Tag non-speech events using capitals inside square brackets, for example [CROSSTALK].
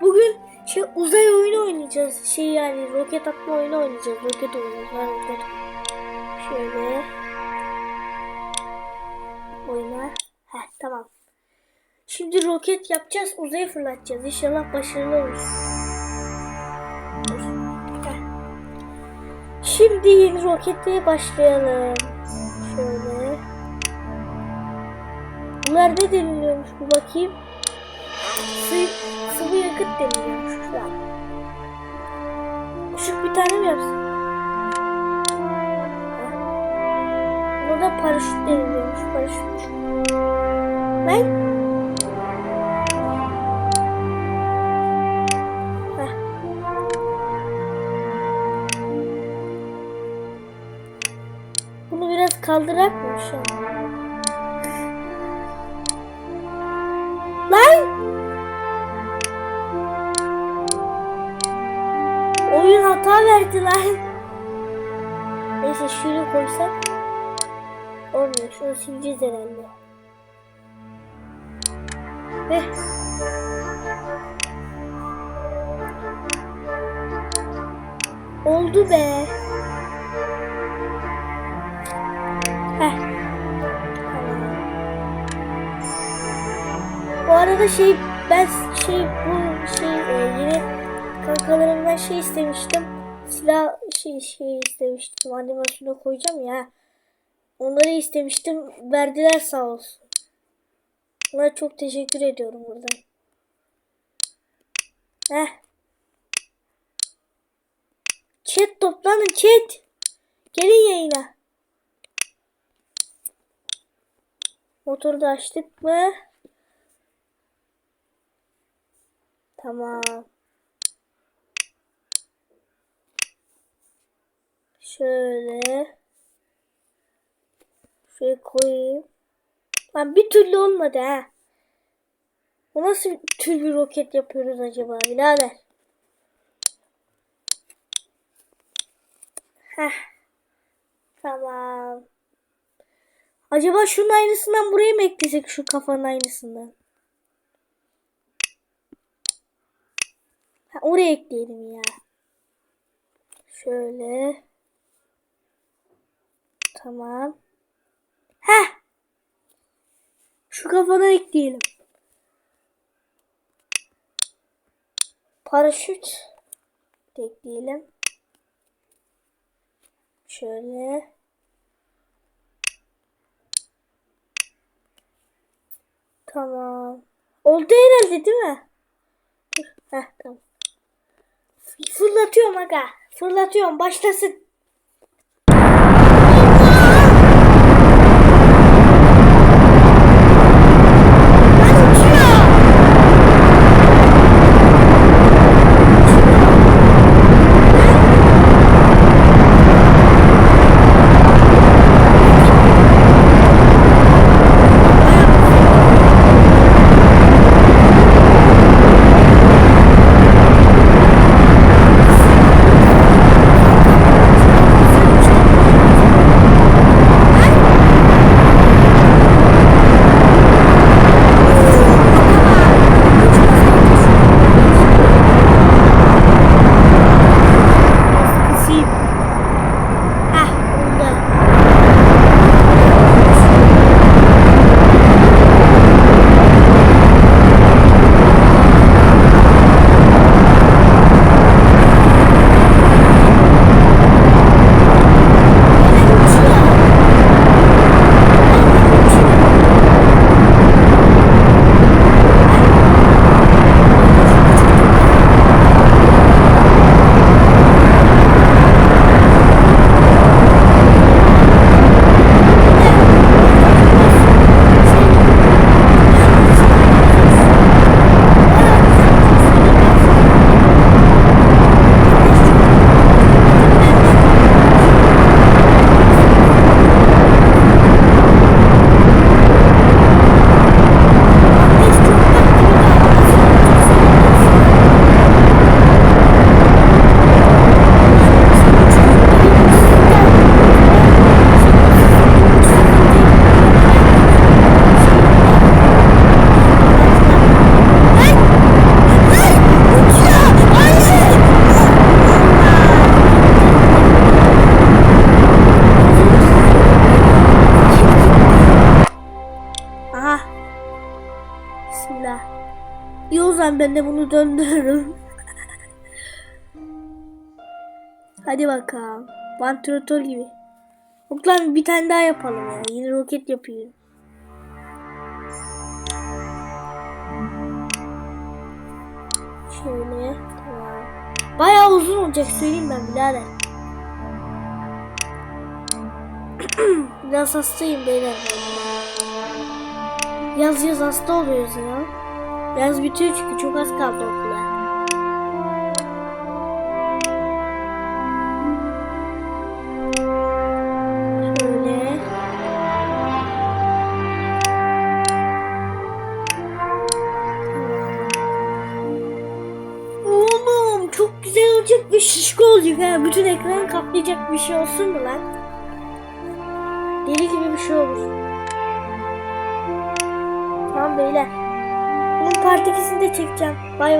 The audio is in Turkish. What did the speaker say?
Bugün şey uzay oyunu oynayacağız. Şey yani roket atma oyunu oynayacağız. Roket. Ha, roket. Şöyle. Oyna. Heh tamam. Şimdi roket yapacağız. Uzaya fırlatacağız. İnşallah başarılı olur. Şimdi yeni roketliğe başlayalım. Şöyle. Bunlar ne deniliyormuş bir bakayım. Sıvı, sıvı yakıt deniliyormuş şu an. Küçük bir tane mi yapsın? Heh. Buna da paraşüt deniliyormuş. Paraşüt. Ben. Bunu biraz kaldırak mı şu an? Oyun hata verdi lan. Neyse şunu koysak. Olmuyor. Şunu sileceğiz herhalde. Heh. Oldu be. Heh. Bu arada şey ben şey bu kankalarımdan şey istemiştim. Silah şey şey istemiştim. Animasyona koyacağım ya. Onları istemiştim. Verdiler sağ olsun. Onlara çok teşekkür ediyorum buradan. Heh. Chat toplanın chat. Gelin yayına. Motoru da açtık mı? Tamam. Şöyle. Şöyle koyayım. Lan bir türlü olmadı ha. Bu nasıl tür bir roket yapıyoruz acaba birader? Heh. Tamam. Acaba şunun aynısından buraya mı eklesek şu kafanın aynısından? Ha, oraya ekleyelim ya. Şöyle. Tamam. Heh. Şu kafana ekleyelim. Paraşüt ekleyelim. Şöyle. Tamam. Oldu herhalde değil mi? Heh tamam. Fırlatıyorum aga. Fırlatıyorum. Başlasın. Hemen ben de bunu döndürürüm. Hadi bakalım. Vantilatör gibi. Yok lan bir tane daha yapalım ya. Yine roket yapayım. Şöyle. Bayağı uzun olacak söyleyeyim ben birader. [CLEARS THROAT] Biraz hastayım beyler. Yaz yaz hasta oluyoruz ya. Yaz bitiyor çünkü çok az kaldı okula. Çok güzel olacak bir şişko olacak ha. Bütün ekranı kaplayacak bir şey olsun mu lan? Deli gibi bir şey olur. Tamam beyler. Bunun part 2'sini de çekeceğim. Bay bay.